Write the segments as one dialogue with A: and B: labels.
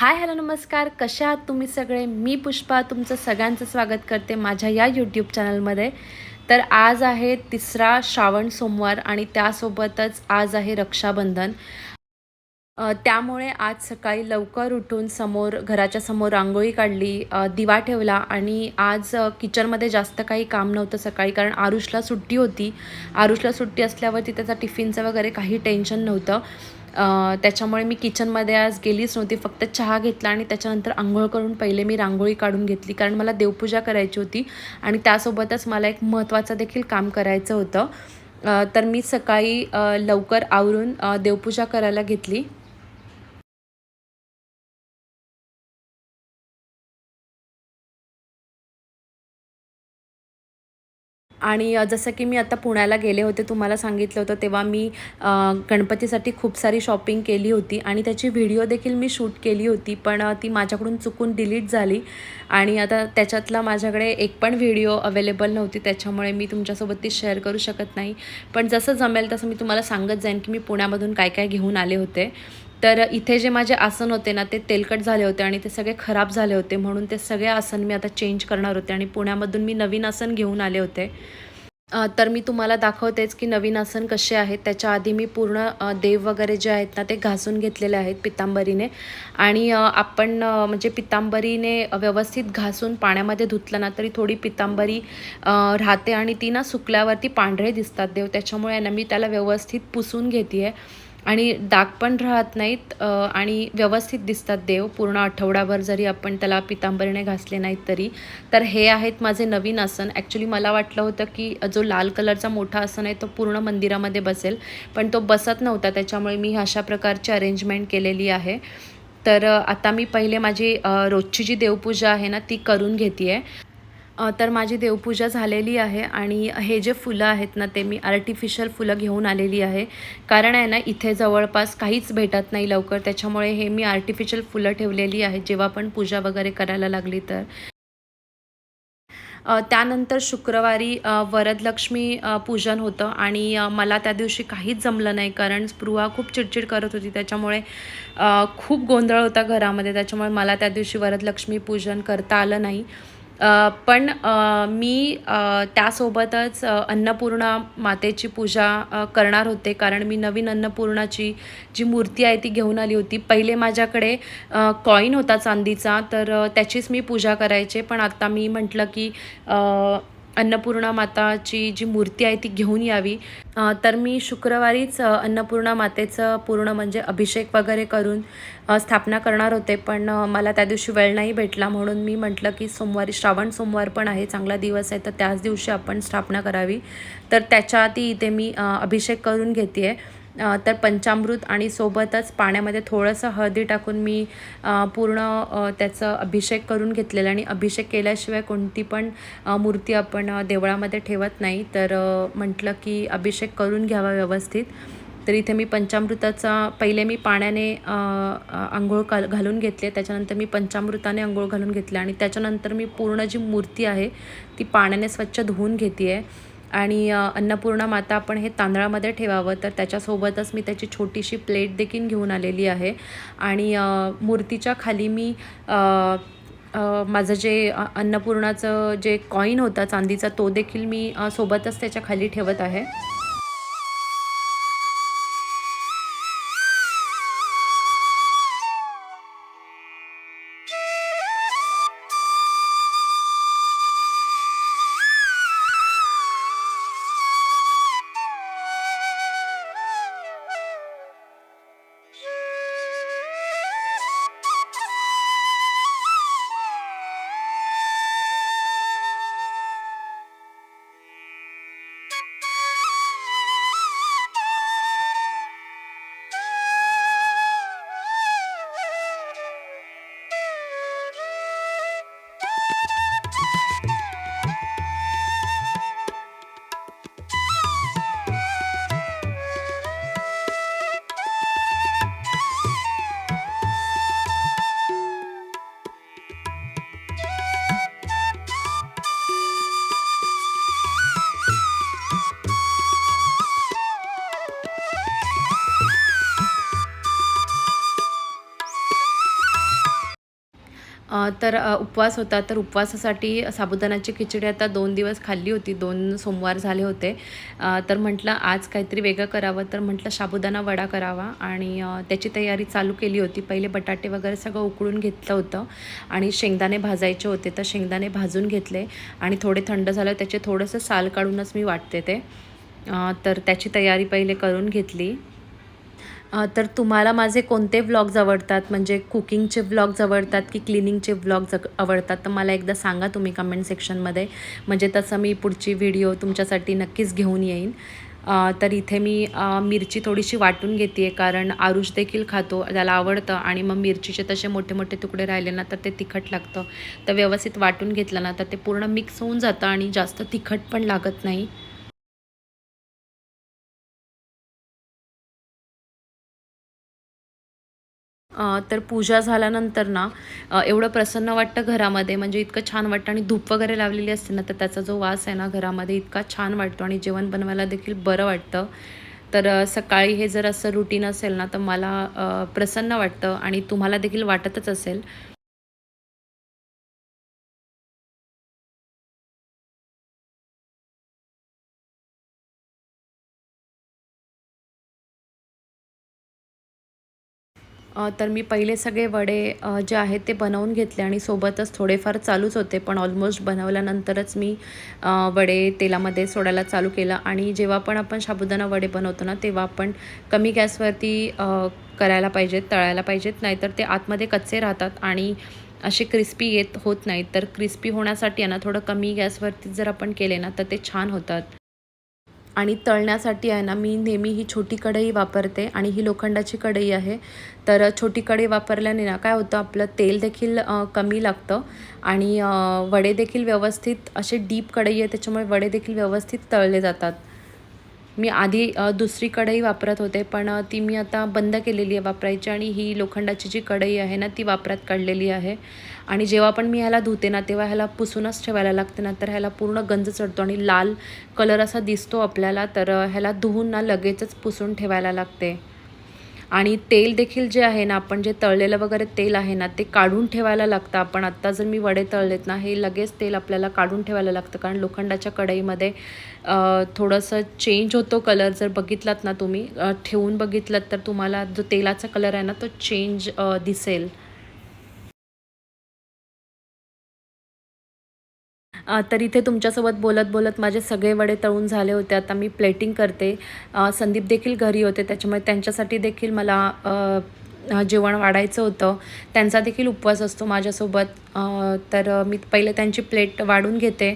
A: Hi hello नमस्कार. कशा आहात तुम्ही सगळे? मी पुष्पा. तुमचं सगळ्यांचं स्वागत करते माझ्या या यूट्यूब चॅनलमध्ये तर आज आहे तिसरा श्रावण सोमवार आणि त्यासोबतच आज आहे रक्षाबंधन. त्यामुळे आज सकाळी लवकर उठून समोर घराच्या समोर रांगोळी काढली दिवा ठेवला आणि आज किचनमध्ये जास्त काही काम नव्हतं सकाळी कारण आरुषला सुट्टी होती. आरुषला सुट्टी असल्यावरती त्याचा टिफिनचं वगैरे काही टेन्शन नव्हतं. त्याच्यामुळे मी किचनमध्ये आज गेलीच नव्हती. फक्त चहा घेतला आणि त्याच्यानंतर आंघोळ करून पहिले मी रांगोळी काढून घेतली. कारण मला देवपूजा करायची होती आणि त्यासोबतच मला एक महत्त्वाचं देखील काम करायचं होतं. तर मी सकाळी लवकर आवरून देवपूजा करायला घेतली. आणि जसं की मी आता पुण्याला गेले होते तुम्हाला सांगितलं होतं तेव्हा मी गणपतीसाठी खूप सारी शॉपिंग केली होती आणि त्याची व्हिडिओ देखील मी शूट केली होती पण ती माझ्याकडून चुकून डिलीट झाली आणि आता त्याच्यातला माझ्याकडे एक पण व्हिडिओ अवेलेबल नव्हती त्याच्यामुळे मी तुमच्यासोबत ती शेअर करू शकत नाही. पण जसं जमेल तसं मी तुम्हाला सांगत जाईन की मी पुण्यामधून काय काय घेऊन आले होते. तर इथे जे माझे आसन होते ना ते तेलकट झाले होते आणि ते सगळे खराब झाले होते. म्हणून ते सगळे आसन मी आता चेंज करणार होते आणि पुण्यामधून मी नवीन आसन घेऊन आले होते. तर मी तुम्हाला दाखवतेच की नवीन आसन कसे आहेत. त्याच्या आधी मी पूर्ण देव वगैरे जे आहेत ना ते घासून घेतलेले आहेत पितांबरीने. आणि आपण म्हणजे पितांबरीने व्यवस्थित घासून पाण्यामध्ये धुतलं ना तरी थोडी पितांबरी राहते आणि ती ना सुकल्यावरती पांढरे दिसतात. देव त्याच्यामुळे ना मी त्याला व्यवस्थित पुसून घेते आहे आणि डाग पण राहत नाहीत आणि व्यवस्थित दिसतात देव. पूर्ण आठवडाभर जरी आपण त्याला पितांबरीने घासले नाहीत तरी. तर हे आहेत माझे नवीन आसन. ॲक्च्युली मला वाटलं होतं की जो लाल कलरचा मोठा आसन आहे तो पूर्ण मंदिरामध्ये बसेल पण तो बसत नव्हता. त्याच्यामुळे मी अशा प्रकारची अरेंजमेंट केलेली आहे. तर आता मी पहिले माझी रोजची जी देवपूजा आहे ना ती करून घेते आहे तर माझी देवपूजा झालेली आहे आणि हे जे फुलं आहेत ना ते मी आर्टिफिशियल फुलं घेऊन आलेली आहे. कारण आहे ना इथे जवळपास काहीच भेटत नाही लवकर. त्याच्यामुळे हे मी आर्टिफिशियल फुलं ठेवलेली आहेत. जेव्हा पण पूजा वगैरे करायला लागली तर. त्यानंतर शुक्रवारी वरदलक्ष्मी पूजन होतं आणि मला त्या दिवशी काहीच जमलं नाही कारण स्पृहा खूप चिडचिड करत होती. त्याच्यामुळे खूप गोंधळ होता घरामध्ये. त्याच्यामुळे मला त्या दिवशी वरदलक्ष्मी पूजन करता आलं नाही. पण मी त्यासोबतच अन्नपूर्णा मातेची पूजा करणार होते. कारण मी नवीन अन्नपूर्णाची जी मूर्ती आहे ती घेऊन आली होती. पहिले माझ्याकडे कॉईन होता चांदीचा. तर त्याचीच मी पूजा करायचे. पण आता मी म्हटलं की अन्नपूर्णा माताची जी मूर्ती आहे ती घेऊन यावी. तर मी शुक्रवारीच अन्नपूर्णा मातेचं पूर्ण म्हणजे अभिषेक वगैरे करून स्थापना करणार होते. पण मला त्या दिवशी वेळ नाही भेटला. म्हणून मी म्हटलं की सोमवारी श्रावण सोमवार पण आहे चांगला दिवस आहे. तर त्याच दिवशी आपण स्थापना करावी. तर त्याच्या आधी इथे मी अभिषेक करून घेते आहे तर पंचामृत आणि सोबतच पाण्यामध्ये थोडंसं हळदी टाकून मी पूर्ण त्याचं अभिषेक करून घेतलेलं आणि अभिषेक केल्याशिवाय कोणती पण मूर्ती आपण देवळामध्ये ठेवत नाही. तर म्हटलं की अभिषेक करून घ्यावा व्यवस्थित. तर इथे मी पंचामृताचा पहिले मी पाण्याने आंघोळ काल घालून घेतले. त्याच्यानंतर मी पंचामृताने आंघोळ घालून घेतले आणि त्याच्यानंतर मी पूर्ण जी मूर्ती आहे ती पाण्याने स्वच्छ धुवून घेते आहे आणि अन्नपूर्णा माता आपण हे तांदळामध्ये ठेवावं तर त्याच्यासोबतच मी त्याची छोटीशी प्लेट देखील घेऊन आलेली आहे. आणि मूर्तीच्या खाली मी माझं जे अन्नपूर्णाचं जे कॉईन होता चांदीचा तो देखील मी सोबतच त्याच्याखाली ठेवत आहे. तर उपवास होता. तर उपवासासाठी साबुदाणाची खिचडी आता दोन दिवस खाल्ली होती. दोन सोमवार झाले होते. तर म्हटलं आज काहीतरी वेगळं करावं. तर म्हटलं साबुदाणा वडा करावा. आणि त्याची तयारी चालू केली होती. पहिले बटाटे वगैरे सगळं उकळून घेतलं होतं. आणि शेंगदाणे भाजायचे होते. तर शेंगदाणे भाजून घेतले. आणि थोडे थंड झालं त्याचे थोडंसं साल काढूनच मी वाटते ते. तर त्याची तयारी पहिले करून घेतली. तर तुम्हाला माझे कोणते व्लॉग्स आवडतात? म्हणजे कुकिंगचे व्लॉग्स आवडतात की क्लिनिंगचे व्लॉग्स आवडतात? तर मला एकदा सांगा तुम्ही कमेंट सेक्शनमध्ये म्हणजे तसं मी पुढची व्हिडिओ तुमच्यासाठी नक्कीच घेऊन येईन. तर इथे मी मिरची थोडीशी वाटून घेते आहे कारण आरुष देखील खातो त्याला आवडतं आणि मग मिरचीचे तसे मोठे मोठे तुकडे राहिले ना तर ते तिखट लागतं. तर व्यवस्थित वाटून घेतलं ना तर ते पूर्ण मिक्स होऊन जातं आणि जास्त तिखट पण लागत नाही. तर पूजा झाल्यानंतर ना एवढं प्रसन्न वाटतं घरामध्ये. म्हणजे इतकं छान वाटतं आणि धूप वगैरे लावलेली असते ना तर त्याचा जो वास आहे ना घरामध्ये इतका छान वाटतो आणि जेवण बनवायला देखील बरं वाटतं. तर सकाळी हे जर असं रुटीन असेल ना तर मला प्रसन्न वाटतं आणि तुम्हाला देखील वाटतच असेल. तर मी पहिले सगळे वडे जे आहेत ते बनवून घेतले आणि सोबतच थोडेफार चालूच होते पण ऑलमोस्ट बनवल्यानंतरच मी वडे तेलामध्ये सोडायला चालू केलं. आणि जेव्हा पण आपण साबुदाणा वडे बनवतो ना तेव्हा आपण कमी गॅसवरती करायला पाहिजेत तळायला पाहिजेत नाहीतर ते आतमध्ये कच्चे राहतात आणि असे क्रिस्पी येत होत नाहीत. तर क्रिस्पी होण्यासाठी आहे ना थोडं कमी गॅसवरती जर आपण केले ना तर ते छान होतात. आणि तळण्यासाठी आहे ना मी नेहमी ही छोटी कढई वापरते आणि ही लोखंडाची कढई आहे. तर छोटी कढई वापरल्याने ना काय होतं आपलं तेल देखील कमी लागतं आणि वडे देखील व्यवस्थित असे डीप कढई आहे त्याच्यामुळे वडे देखील व्यवस्थित तळले जातात. मी आधी दुसरी कढई वापरत होते पण ती मी आता बंद केलेली आहे वापरायची आणि ही लोखंडाची जी कढई आहे ना ती वापरात काढलेली आहे. आणि जेव्हा पण मी ह्याला धुते ना तेव्हा ह्याला पुसूनच ठेवायला लागते ना तर ह्याला पूर्ण गंज चढतो आणि लाल कलर असा दिसतो आपल्याला तर ह्याला धुवून ना लगेचच पुसून ठेवायला लागते. आणि तेल देखील जे आहे ना आपण जे तळलेलं वगैरे तेल आहे ना ते काढून ठेवायला लागतं. आपण आत्ता जर मी वडे तळलेत ना हे लगेच तेल आपल्याला काढून ठेवायला लागतं. कारण लोखंडाच्या कढईमध्ये थोडंसं चेंज होतो कलर जर बघितलात ना तुम्ही ठेवून बघितलात तर तुम्हाला जो तेलाचा कलर आहे ना तो चेंज दिसेल. तर इथे तुमच्यासोबत बोलत बोलत माझे सगळे वडे तळून झाले होते. आता मी प्लेटिंग करते. संदीप देखील घरी होते. त्याच्यामुळे त्यांच्यासाठी देखील मला जेवण वाढायचं होतं. त्यांचा देखील उपवास असतो माझ्यासोबत. तर मी पहिले त्यांची प्लेट वाढून घेते.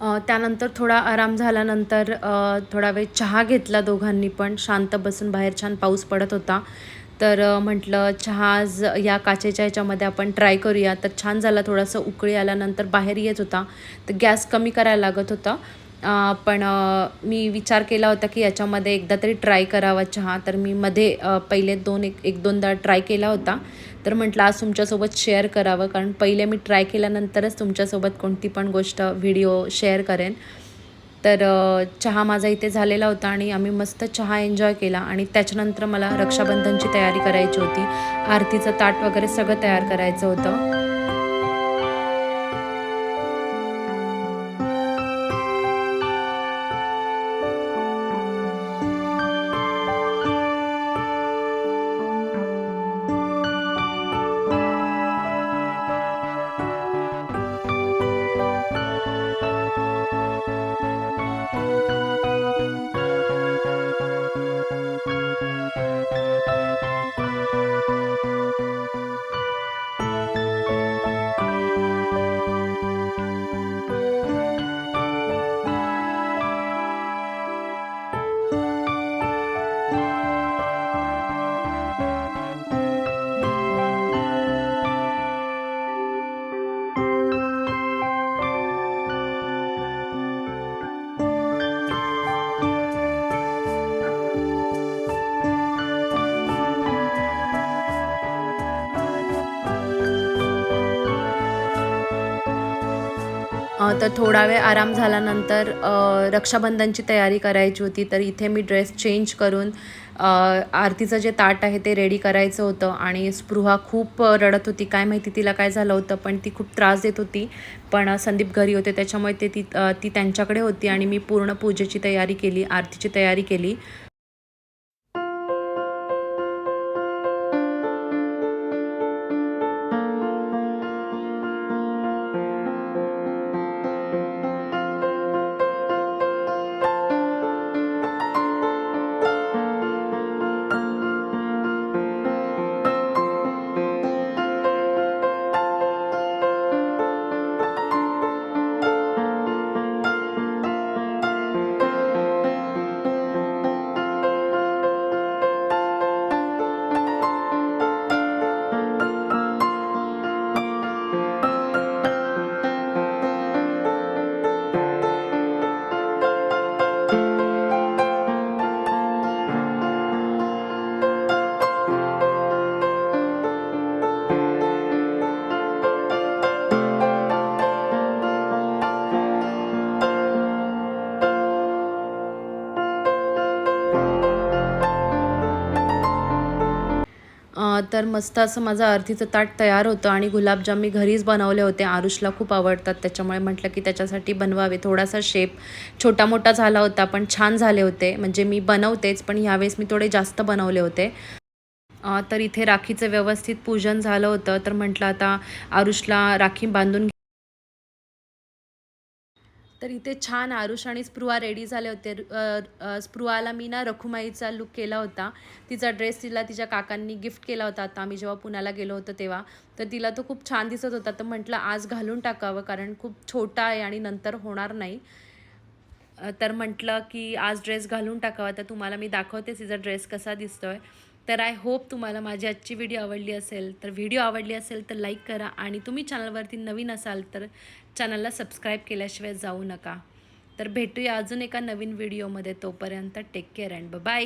A: त्यानंतर थोडा आराम झाल्यानंतर थोडा वेळ चहा घेतला दोघांनी पण. शांत बसून बाहेर छान पाऊस पडत होता. तर म्हटलं चहा आज या काचेच्या ह्याच्यामध्ये आपण ट्राय करूया. तर छान झाला थोडासा उकळी आल्यानंतर बाहेर येत होता. तर गॅस कमी करायला लागत होता. पण मी विचार केला होता की याच्यामध्ये एकदा तरी ट्राय करावा चहा. तर मी मध्ये पहिले दोन एक एक दोनदा ट्राय केला होता. तर म्हटलं आज तुमच्यासोबत शेअर करावं. कारण पहिले मी ट्राय केल्यानंतरच तुमच्यासोबत कोणती पण गोष्ट व्हिडिओ शेअर करेन. तर चहा माझा इथे झालेला होता आणि आम्ही मस्त चहा एन्जॉय केला आणि त्याच्यानंतर मला रक्षाबंधनची तयारी करायची होती. आरतीचं ताट वगैरे सगळं तयार करायचं होतं. तर थोडा वेळ आराम झाल्यानंतर रक्षाबंधनची तयारी करायची होती तर इथे मी ड्रेस चेंज करून आरतीचं जे ताट आहे ते रेडी करायचं होतं आणि स्पृहा खूप रडत होती. काय माहिती तिला काय झालं होतं पण ती खूप त्रास देत होती. पण संदीप घरी होते त्याच्यामुळे ते ती ती त्यांच्याकडे होती आणि मी पूर्ण पूजेची तयारी केली आरतीची तयारी केली. तर मस्त असं माझं आरतीचं ताट तयार होतं आणि गुलाबजाम मी घरीच बनवले होते. आरुषला खूप आवडतात. त्याच्यामुळे म्हटलं की त्याच्यासाठी बनवावे. थोडासा शेप छोटा मोठा झाला होता पण छान झाले होते. म्हणजे मी बनवतेच पण ह्यावेळेस मी थोडे जास्त बनवले होते. तर इथे राखीचं व्यवस्थित पूजन झालं होतं. तर म्हटलं आता आरुषला राखी बांधून तर इथे छान आरुष आणि स्पृहा रेडी झाले होते. अ, स्पृहाला मी ना रखुमाईचा लुक केला होता. तिचा ड्रेस तिला तिच्या काकांनी गिफ्ट केला होता. आता आम्ही जेव्हा पुण्याला गेलो होतो तेव्हा तर तिला तो खूप छान दिसत होता. तर म्हटलं आज घालून टाकावं कारण खूप छोटा आहे आणि नंतर होणार नाही. तर म्हटलं की आज ड्रेस घालून टाकावा. तर तुम्हाला मी दाखवते तिचा ड्रेस कसा दिसतोय. तर आय होप तुम्हाला माझी आजची व्हिडिओ आवडली असेल. तर व्हिडिओ आवडली असेल तर लाईक करा आणि तुम्ही चॅनलवरती नवीन असाल तर चॅनलला सबस्क्राईब केल्याशिवाय जाऊ नका. तर भेटूया अजून एका नवीन व्हिडिओमध्ये तोपर्यंत टेक केअर अँड बाय